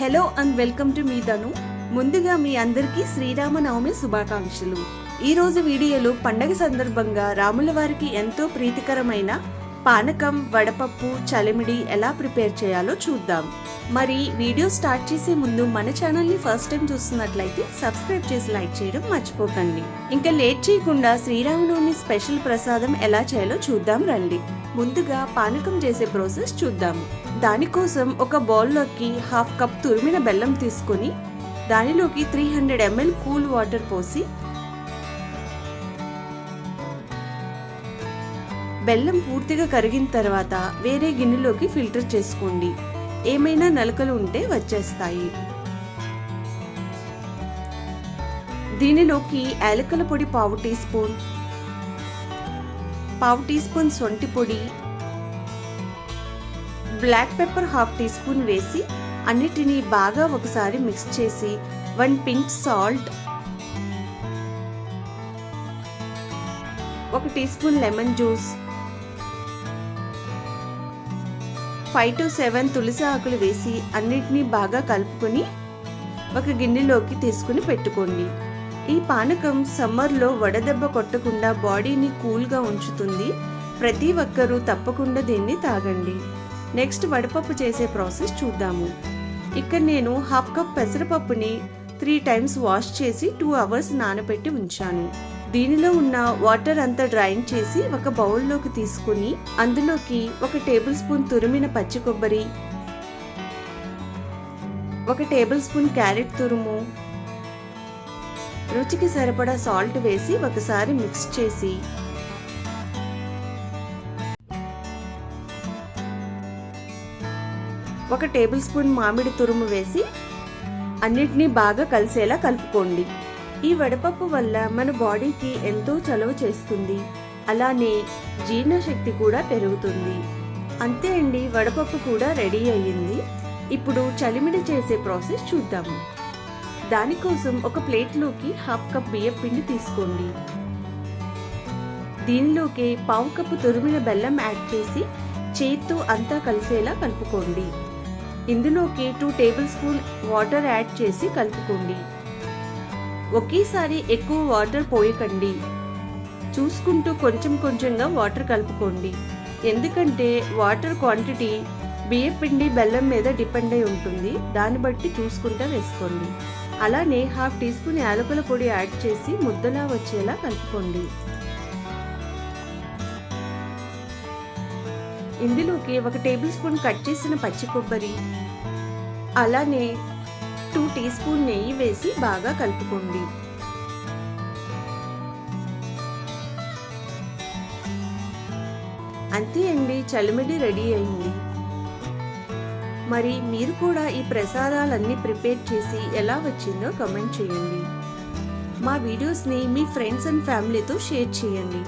Hello and welcome to మీ ధను. ముందుగా మీ అందరికీ శ్రీరామనవమి శుభాకాంక్షలు. ఈరోజు వీడియోలో పండగ సందర్భంగా రాముల వారికి ఎంతో ప్రీతికరమైన పానకం వడపప్పు చలిమిడి ఎలా ప్రిపేర్ చేయాలో చూద్దాం. మరి వీడియో స్టార్ట్ చేసే ముందు మన ఛానల్ని ఫస్ట్ టైం చూస్తున్నట్లయితే సబ్స్క్రైబ్ చేసి లైక్ చేయడం మర్చిపోకండి. ఇంకా లేట్ చేయకుండా శ్రీరామనవమి స్పెషల్ ప్రసాదం ఎలా చేయాలో చూద్దాం రండి. ముందుగా పానకం చేసే ప్రాసెస్ చూద్దాము దానికోసం ఒక బౌల్లోకి హాఫ్ కప్ తురిమిన బెల్లం తీసుకొని దానిలోకి three hundred ML cool water పోసి బెల్లం పూర్తిగా కరిగిన తర్వాత వేరే గిన్నెలోకి ఫిల్టర్ చేసుకోండి. ఏమైనా నలకలు ఉంటే వచ్చేస్తాయి. దీనిలోకి యాలకల పొడి పావు టీ స్పూన్ పావు టీ స్పూన్ సొంటి పొడి black pepper half teaspoon వేసి అన్నిటినీ బాగా ఒకసారి మిక్స్ చేసి వన్ పింక్ సాల్ట్ ఒక teaspoon lemon juice five to seven తులసి ఆకులు వేసి అన్నిటినీ బాగా కలుపుకొని ఒక గిన్నెలోకి తీసుకుని పెట్టుకోండి. ఈ పానకం సమ్మర్లో వడదెబ్బ కొట్టకుండా బాడీని కూల్గా ఉంచుతుంది. ప్రతి ఒక్కరూ తప్పకుండా దీన్ని తాగండి. నెక్స్ట్ వడపప్పు చేసే ప్రాసెస్ చూద్దాము. ఇక్కడ నేను హాఫ్ కప్ పెసరపప్పుని త్రీ టైమ్స్ వాష్ చేసి టూ అవర్స్ నానబెట్టి ఉంచాను. దీనిలో ఉన్న వాటర్ అంతా డ్రైన్ చేసి ఒక బౌల్లోకి తీసుకుని అందులోకి ఒక టేబుల్ స్పూన్ తురిమిన పచ్చి కొబ్బరి ఒక టేబుల్ స్పూన్ క్యారెట్ తురుము రుచికి సరిపడా సాల్ట్ వేసి ఒకసారి మిక్స్ చేసి ఒక టేబుల్ స్పూన్ మామిడి తురుము వేసి అన్నిటినీ బాగా కలిసేలా కలుపుకోండి. ఈ వడపప్పు వల్ల మన బాడీకి ఎంతో చలవ చేస్తుంది. అలానే జీర్ణశక్తి కూడా పెరుగుతుంది. అంతే అండి వడపప్పు కూడా రెడీ అయ్యింది. ఇప్పుడు చలిమిడి చేసే ప్రాసెస్ చూద్దాము. దానికోసం ఒక ప్లేట్లోకి హాఫ్ కప్ బియ్యం పిండి తీసుకోండి. దీనిలోకి పావు కప్పు తురిమిన బెల్లం యాడ్ చేసి చేత్తో అంతా కలిసేలా కలుపుకోండి. ఇందులోకి two tablespoon water add చేసి కలుపుకోండి. ఒకేసారి ఎక్కువ వాటర్ పోయకండి. చూసుకుంటూ కొంచెం కొంచెంగా వాటర్ కలుపుకోండి. ఎందుకంటే వాటర్ క్వాంటిటీ బియ్య పిండి బెల్లం మీద డిపెండ్ అయి ఉంటుంది. దాన్ని బట్టి చూసుకుంటూ వేసుకోండి. అలానే హాఫ్ టీ స్పూన్ యాలకుల పొడి యాడ్ చేసి ముద్దలా వచ్చేలా కలుపుకోండి. ఇందులోకి ఒక టేబుల్ స్పూన్ కట్ చేసిన పచ్చి కొబ్బరి అలానే టూ టీ స్పూన్ నెయ్యి వేసి బాగా కలుపుకోండి. అంతే అండి చలిమిడి రెడీ అయింది. మరి మీరు కూడా ఈ ప్రసాదాలన్నీ ప్రిపేర్ చేసి ఎలా వచ్చిందో కమెంట్ చేయండి. మా వీడియోస్ని మీ ఫ్రెండ్స్ అండ్ ఫ్యామిలీతో షేర్ చేయండి.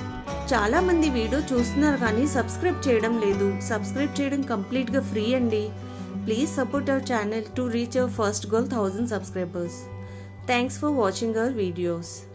చాలామంది వీడియో చూస్తున్నారు కానీ సబ్స్క్రైబ్ చేయడం లేదు. సబ్స్క్రైబ్ చేయడం కంప్లీట్గా ఫ్రీ అండి. Please support our channel to reach our first goal 1000 subscribers. Thanks for watching our videos.